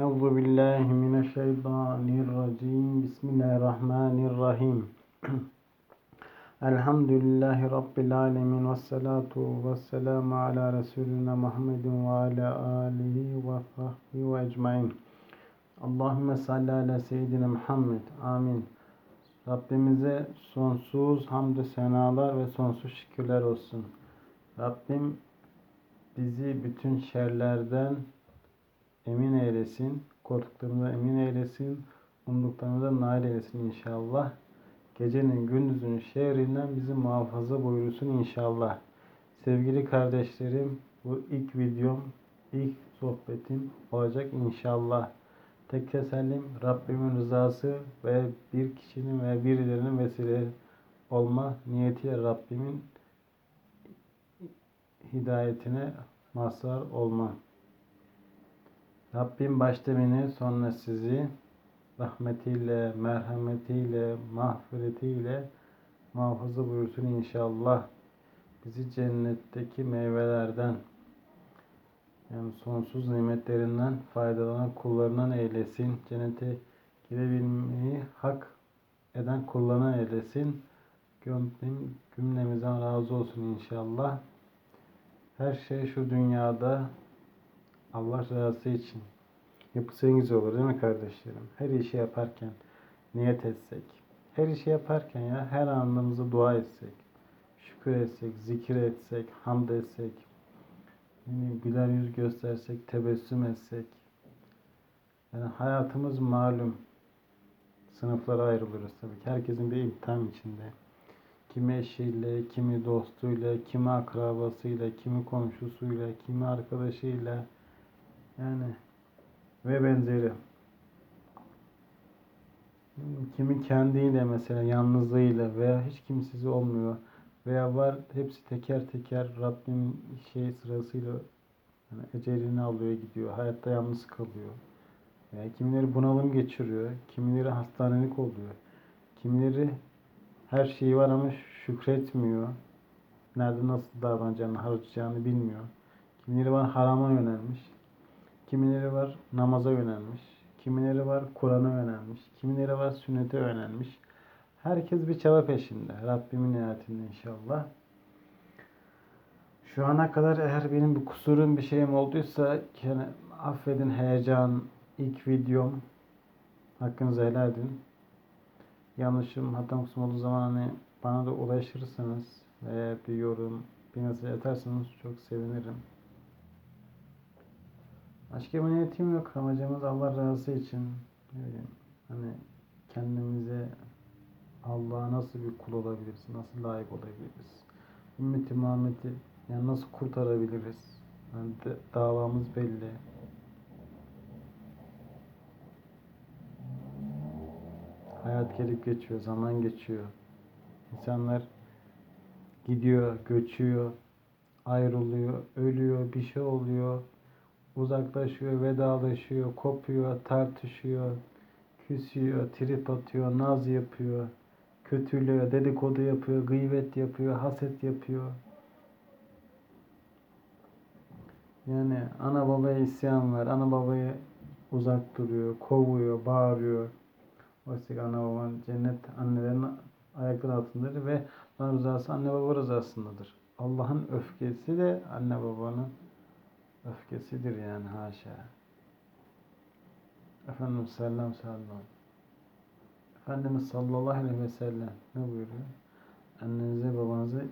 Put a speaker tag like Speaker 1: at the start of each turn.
Speaker 1: Euzu billahi mineşşeytanirracim. Bismillahirrahmanirrahim. Elhamdülillahi Rabbil alemin ve salatu ve selamu ala Resulina Muhammedin ve ala alihi ve sahbihi ve ecmain. Allahümme salli ala seyyidina Muhammed. Amin. Rabbimize sonsuz hamdü senalar ve sonsuz şükürler olsun. Rabbim bizi bütün şerlerden emin eylesin. Korktuklarımıza emin eylesin. Umduklarımıza nail eylesin inşallah. Gecenin gündüzün şehrinden bizi muhafaza buyursun inşallah. Sevgili kardeşlerim bu ilk videom, ilk sohbetim olacak inşallah. Tek tesellim Rabbimin rızası ve bir kişinin ve birilerinin vesile olma niyetiyle Rabbimin hidayetine mazhar olma. Rabbim başta beni sonra sizi rahmetiyle, merhametiyle, mağfiretiyle muhafaza buyursun inşallah. Bizi cennetteki meyvelerden yani sonsuz nimetlerinden faydalanan kullarından eylesin. Cennete girebilmeyi hak eden kullarına eylesin. Gönlüm cümlemizden razı olsun inşallah. Her şey şu dünyada Allah rızası için yapılsa olur değil mi kardeşlerim? Her işi yaparken niyet etsek, her işi yaparken ya her anımızda dua etsek, şükür etsek, zikir etsek, hamd etsek, yani güler yüz göstersek, tebessüm etsek. Yani hayatımız malum. Sınıflara ayrılırız tabii ki. Herkesin bir imtihan içinde. Kimi eşiyle, kimi dostuyla, kimi akrabasıyla, kimi komşusuyla, kimi arkadaşıyla yani ve benzeri. Kimi kendiyle mesela yalnızlığıyla veya hiç kimsesi olmuyor veya var hepsi teker teker Rabbim şey sırasıyla yani ecelini alıyor gidiyor. Hayatta yalnız kalıyor. Yani kimileri bunalım geçiriyor. Kimileri hastanelik oluyor. Kimileri her şeyi var ama şükretmiyor. Nerede nasıl davranacağını, harcayacağını bilmiyor. Kimileri var harama yönelmiş. Kimileri var namaza yönelmiş. Kimileri var Kur'an'a yönelmiş. Kimileri var sünnete yönelmiş. Herkes bir çaba peşinde. Rabbimin niyetinde inşallah. Şu ana kadar eğer benim bir kusurum bir şeyim olduysa yani affedin heyecan, ilk videom hakkınızı helal edin. Yanlışım, hatam kusum olduğu zaman hani bana da ulaşırsanız veya bir yorum, bir mesaj atarsanız çok sevinirim. Başka bir niyetim yok. Amacımız Allah razı için. Hani kendimize Allah'a nasıl bir kul olabiliriz? Nasıl layık olabiliriz? Ümmeti Muhammed'i yani nasıl kurtarabiliriz? Yani de, davamız belli. Hayat gelip geçiyor, zaman geçiyor. İnsanlar gidiyor, göçüyor, ayrılıyor, ölüyor, bir şey oluyor, uzaklaşıyor, vedalaşıyor, kopuyor, tartışıyor, küsüyor, trip atıyor, naz yapıyor, kötülüyor, dedikodu yapıyor, gıybet yapıyor, haset yapıyor. Yani ana babaya isyan var, ana babayı uzak duruyor, kovuyor, bağırıyor. Oysa ki ana babanın cennet annelerin ayakları altındadır ve Allah rızası anne baba rızasındadır. Allah'ın öfkesi de anne babanın öfkesidir yani haşa. Efendimiz sallallahu sallam. Efendimiz sallallahu aleyhi ve sellem ne buyuruyor? Annenize babanızı